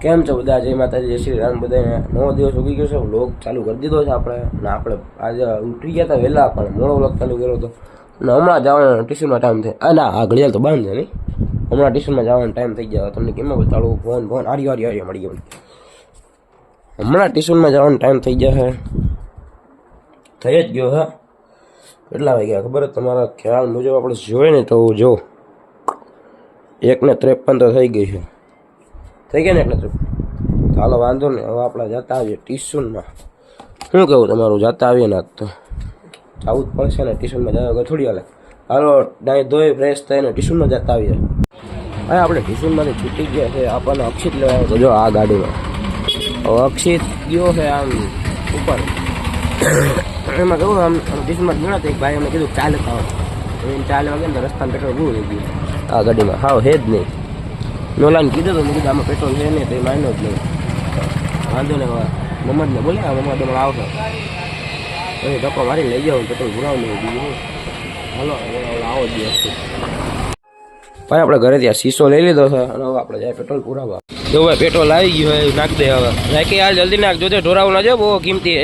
કેમ છો બધા? જય માતાજી, જય શ્રી રામ. બધાને નવો દિવસ ઉગી ગયો છે. વ્લોગ ચાલુ કરી દીધો છે આપણે. ને આપણે આજે ઉઠી ગયા હતા વહેલા, પણ મોડો વ્લોગ ચાલુ કર્યો હતો. ને હમણાં જવાનો ટ્યુશનમાં ટાઈમ થાય. આ ના, આ ઘડિયાળ તો બંધ છે નહીં. હમણાં ટ્યુશનમાં જવાનો ટાઈમ થઈ ગયો. તમને કેમ બતાડું ફોન ફોન આર્યો આર્યો આર્યો, મળી ગયો હમણાં ટ્યુશનમાં જવાનો ટાઈમ થઈ ગયા છે. થઈ જ ગયો હા કેટલા વાગ્યા? ખબર તમારા ખ્યાલ મુજબ આપણે જોઈએ ને તો જો. એકને ત્રેપન તો થઈ ગઈ છે. થઈ ગયા ને એટલે તું ચાલો વાંધો નહીં. હવે આપણે જતા આવીએ ટ્યુશનમાં. શું કહું તમારું? જતા આવીએ ને તો. આવું જ પડશે ને ટ્યુશનમાં જવા વગર. થોડી હાલે. હાલો, ડાય ધોઈ ફ્રેશ થઈને ટ્યુશનમાં જતા આવીએ. હા આપણે ટ્યુશનમાંથી છૂટી ગયા છે. આપણને અક્ષિત લેવા તો જો, આ ગાડીમાં. હવે અક્ષિત ગયો છે આમ ઉપર. એમાં કહું આમ ટ્યુશનમાં ગણ્યા તો એક ભાઈ અમને કીધું, ચાલે ખાવ. ચાલે વાગે ને રસ્તાને પેટ્રોલ પૂરું થઈ ગયું. આ ગાડીમાં. હાવ, હે જ નહીં. નોલાને કીધું તો, મેં કીધું આમાં પેટ્રોલ છે નહીં, તો એ માન્યો જ નહીં. વાંધો ને મમ્મદને બોલ્યા મમ્મદ હમણાં આવશે. પછી ધક્કો મારી લઈ જાઉં પેટ્રોલ ભરાવું નહીં બીજું? હાલો આવો જ દિવસ ભાઈ, આપણે ઘરે ત્યાં શીશો લઈ લીધો છે, અને હવે આપણે જાય પેટ્રોલ પુરાવા. જો ભાઈ, પેટ્રોલ આવી ગયું હોય નાખ દે હવે. નાખી હાલ જલ્દી નાખ, જોજે ઢોરાવું ના જો, બહુ કિંમતી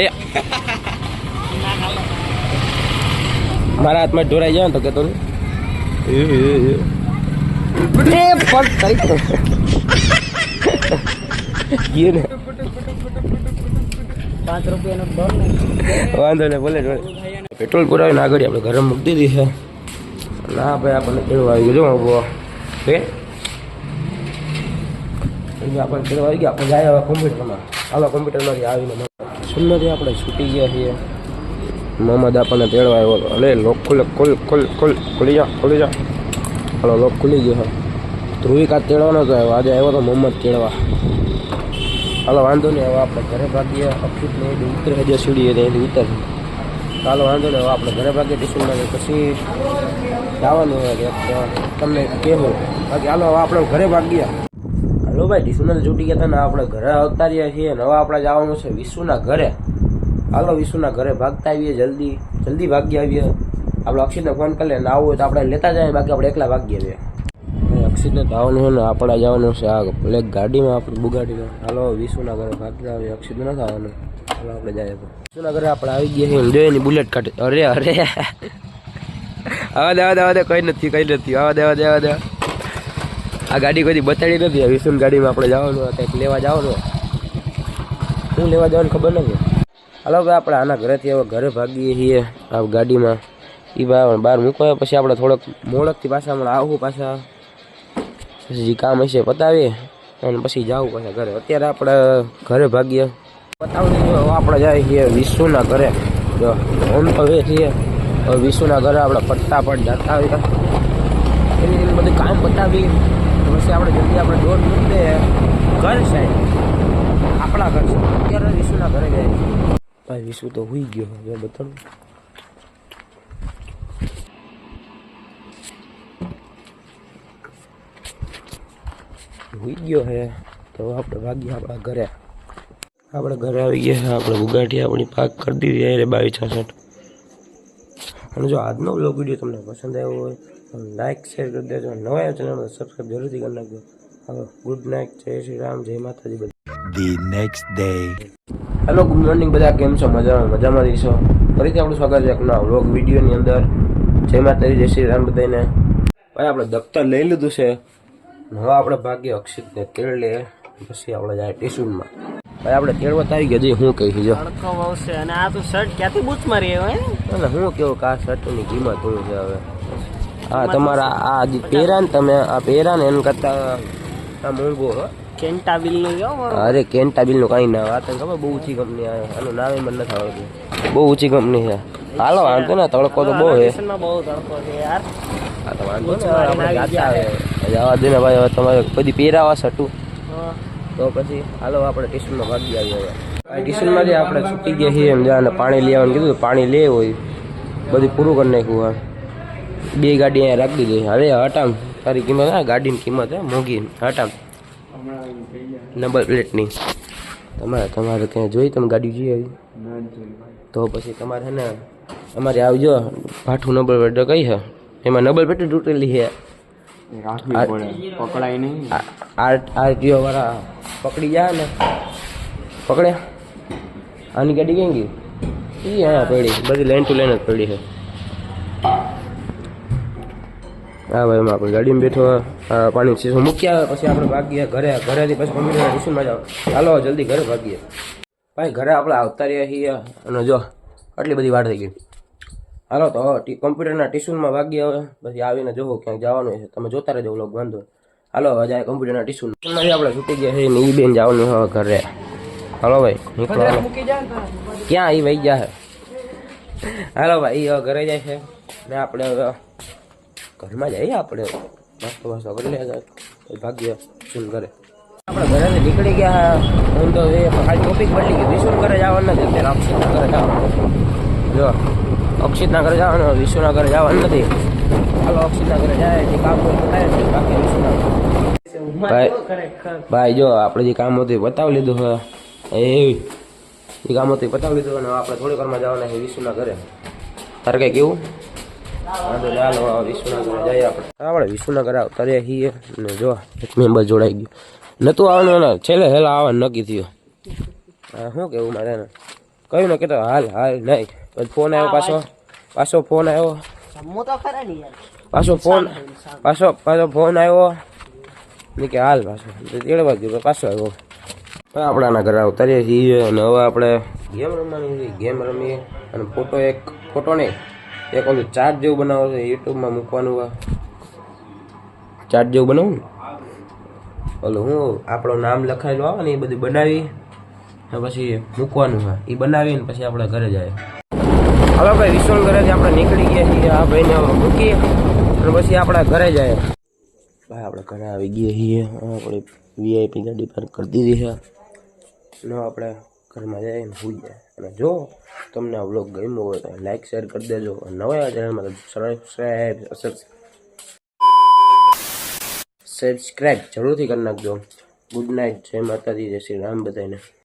મારા હાથમાં ઢોરાઈ જાય ને તો કેતો નહીં પાંચ રૂપિયાનો વાંધો નહીં ભલે પેટ્રોલ પુરાવીને આગળ આપણે ઘરે મૂકી દીધી છે. ના ભાઈ આપણને કેળું આવી ગયું જો આપણે હે? આપણને કેવું આવી ગયા આપણે જાય હવે કોમ્પ્યુટરમાં. આવા કોમ્પ્યુટરમાંથી આવીને સુંદરથી આપણે છૂટી ગયા છીએ. મોહમ્મદ આપણને તેડવા આવ્યો અલે લોક ખુલે ખુલ ખુલ ખુલ ખુલી જા ખુલી જા. હાલો લોક ખુલી ગયો ધ્રુવી કાચ તેડવાનો આવ્યો આજે આવ્યો તો મોહમ્મદ તેડવા. હાલો, વાંધો નહીં. હવે આપણે ઘરે ભાગીએ. અક્ષિતને એથી ઉતરે હજી સીડીએ ત્યાંથી ઉતર ચાલો, વાંધો નહીં. હવે આપણે ઘરે ભાગીએ ટ્યુશનમાં પછી જવાનું હોય તમને કહેવું. બાકી હાલો, હવે આપણે ઘરે ભાગીએ. હાલો ભાઈ ટ્યુશનમાં છૂટી ગયા હતા ને, આપણે ઘરે આવતા રહ્યા છીએ અને હવે આપણે જવાનું છે વિશુના ઘરે. હાલો વિશુના ઘરે ભાગતા આવીએ, જલ્દી. જલ્દી ભાગી આવીએ. આપણે અક્ષિતને ફોન કરી લે ને આવું હોય તો આપણે લેતા જાય બાકી આપણે એકલા ભાગી બે અક્ષિતને આવવાનું છે ને, આપણે જવાનું છે આ બ્લેક ગાડીમાં, આપણે બુગાડીમાં. હાલો વિશુના ઘરે ભાગી આવે અક્ષિત નથી આવવાનું. હાલો, આપણે તો. વિશુના ઘરે આપણે આવી ગયા છીએ જોઈએ ની બુલેટ કાઢે. અરે અરે. આવા દેવા દેવા દે કંઈ નથી કંઈ નથી. આવા દેવા દેવા દે આ ગાડી કોઈ બતાડી નથી. વિશુની ગાડીમાં આપણે જવાનું કંઈક લેવા જવાનું શું લેવા જવાનું ખબર નથી. હાલો ભાઈ, આપણે આના ઘરેથી હવે ઘરે ભાગીએ છીએ, આ ગાડીમાં. એ ભાઈ બહાર મૂકવા પછી આપણે થોડોક મોડકથી પાછા હમણાં આવું પાછા. પછી જે કામ હશે પતાવીએ, અને પછી જાવું પાછા ઘરે. અત્યારે આપણે ઘરે ભાગીએ. પતાવી આપણે જાય છીએ વિશુના ઘરે. જો ઓમ તો વે છીએ. વિશ્વના ઘરે આપણે ફટાફટ જતા આવીએ એવી રીતે બધું કામ પતાવી પછી આપણે જલ્દી આપણે દોર મૂકી દઈએ. ઘર સાહેબ આપણા ઘર છે. અત્યારે વિશુના ઘરે જાય ભાઈ વિશુ તો હુઈ ગયો. હવે બતાડું હુઈ ગયો હે તો આપણે ભાગીએ આપણા ઘરે. આપણે ઘરે આવી ગયા છે આપણે બુગાટી આપણી પાક કરી દીધી એટલે બાવીસ છાસઠ. અને જો આજનો બ્લોગ વીડિયો તમને પસંદ આવ્યો હોય તો લાઈક શેર કરી દેજો. નવા ચેનલ સબસ્ક્રાઈબ જરૂરથી કરી નાખજો. હવે ગુડ નાઇટ જય શ્રી રામ જય માતાજી બધા the next day hello good morning બધા કેમ છો? મજામાં મજામાં રહીશો ફરીથી આપણું સ્વાગત છે એકના બ્લોગ વિડીયોની અંદર. જય માતાજી જય શ્રી રામ બધાને ભાઈ આપણે દફતર લઈ લીધું છે. હવે આપણે ભાગ્ય અક્ષિતને તેડ લે પછી આપણે જાય ટ્યુશનમાં ભાઈ આપણે તેડવત આવી ગયા જઈ હું કહી જો. તડકો અને આ તો શર્ટ ક્યાંથી બૂચ મારી આવ્યો હે? અને હું કેવું કે આ શર્ટની કિંમત શું છે હવે? હા તમારા આ જે પહેરા ને તમે આ પહેરા ને એમ કરતા આ મોંઘો હો. કેન્ટા બિલનું મારું. અરે કેન્ટાબિલનું કઈ ના વાત ખબર? બહુ ઊંચી કંપની આવે આનું નામ મને નથી આવડતું. બહુ ઊંચી કંપની છે. હાલો વાંધો ને તડકો તો બહુ છે. બહુ તડકો છે યાર. આ તો વાંધો ને આપણે જાતા આવે જવા દે ને ભાઈ હવે તમારે બધી પહેરાવા સટું તો. પછી હાલો આપણે ટ્યુશનમાં ભાગી આવીએ હવે. ટ્યુશનમાંથી આપણે છૂટી ગયા છીએ એમ જાને પાણી લેવાનું કીધું પાણી લે હોય. બધું પૂરું કરી નાખ્યું હા. બે ગાડી અહીંયા રાખી દીધી. હવે હટામ તારી કિંમત હા ગાડીની કિંમત હે મોંઘી. હટામ નંબર પ્લેટની. તમારે તમારે ક્યાં જોઈ? તમે ગાડી જોઈ આવી? તો પછી તમારે છે ને અમારે આવજો. ભાઠું નંબર પ્લેટ કઈ છે. એમાં નંબર પ્લેટ તૂટેલી છે. રાખવી પડે. પકડાય નહીં. આરટીઓ વાળા પકડી જાય ને. પકડે આની ગાડી ક્યાં ગઈ? એ હા પડી. બધી લાઈન ટુ લાઈન જ પડી છે. હા ભાઈ આપણે ગાડીમાં બેઠો પાણી શીશો મૂકી આવે પછી આપણે ભાગીએ ઘરે. ઘરેથી પછી કોમ્પ્યુટર ટ્યુશનમાં જાઓ. ચાલો જલ્દી ઘરે ભાગીએ. ભાઈ ઘરે આપણે આવતા રહ્યા છીએ. અને જો આટલી બધી વાર થઈ ગઈ. હાલો તો કમ્પ્યુટરના કોમ્પ્યુટરના ટ્યુશનમાં ભાગીએ હવે. પછી આવીને જોવો ક્યાંક જવાનું છે. તમે જોતા રહેજો વ્લોગ વાંધો હાલો હવે જાય કોમ્પ્યુટરના ટ્યુશનમાં આપણે છૂટી ગયા છે ને ઈ બેન જવાનું હવે ઘરે. હાલો ભાઈ નીકળો. ક્યાં એ વહી ગયા છે? હાલો ભાઈ ઈ હવે ઘરે જાય છે. ને આપણે હવે ઘરમાં જઈએ આપણે. મસ્ત વાસ્તો કરી લે ભાગ્ય શું કરે આપણે ઘરેથી નીકળી ગયા. હું તો એ ખાલી ટોપિક બદલી ગયું. શું ઘરે જવાનું નથી. અત્યારે અક્ષિતના ઘરે જવાનું. જો અક્ષિતના ઘરે જવાનું ઘરે જવાનું નથી. ચાલો અક્ષિતના જાય, જે કામ એ છે બાકી વિષ્ણુના ભાઈ ભાઈ, જો, આપણે જે કામ હતું એ બતાવી લીધું હવે એ એ કામ હતું એ પતાવી લીધું અને આપણે થોડી વારમાં જવાના છે વિશ્વના ઘરે તારે કઈ કેવું વાંધો ચાલો ઘરે જઈએ આપણે. આપણે વિષ્ણુના ઘરે આવતા છીએ ને જો, એક મેમ્બર જોડાઈ ગયું. નતું આવવાનું છેલ્લે હેલા આવવાનું નક્કી થયું. શું કેવું મારે કહ્યું ને કે હાલ હાલ, નહીં. ફોન આવ્યો પાછો? પાછો ફોન આવ્યો? પાછો ફોન પાછો પાછો ફોન આવ્યો? ને કે હાલ પાછો. તેડવા ગયો પાછો આવ્યો. આપણાના ઘરે ઉતારીએ છીએ અને હવે આપણે ગેમ રમવાની ગેમ રમીએ અને ફોટો એક ફોટો નહીં એક ઓલું ચાર્ટ જેવું બનાવો છે યુટ્યુબમાં મૂકવાનું ચાર્ટ જેવું બનાવું ને? ઓલું હું આપણું નામ લખાયેલું આવે ને એ બધું બનાવી પછી મૂકવાનું હોય. એ બનાવીને પછી આપણે ઘરે જાય હવે ભાઈ વિશ્વલ ઘરેથી આપણે નીકળી ગયા છીએ આ ભાઈને મૂકીએ અને પછી આપણા ઘરે જાય. ભાઈ, આપણે ઘરે આવી ગયા છીએ. આપણે વીઆઈપી ગાડી પાર્ક કરી દીધી છે. ને આપણે ઘરમાં જઈએ ને સુઈ જાય અને જો તમને આ વ્લોગ ગમ્યો હોય તો લાઈક શેર કરી દેજો. અને નવા ચેનલમાં સબસ્ક્રાઈબ સબસ્ક્રાઈબ જરૂરથી કરી નાખજો. ગુડ નાઇટ જય માતાજી. જય શ્રી રામ બધાને.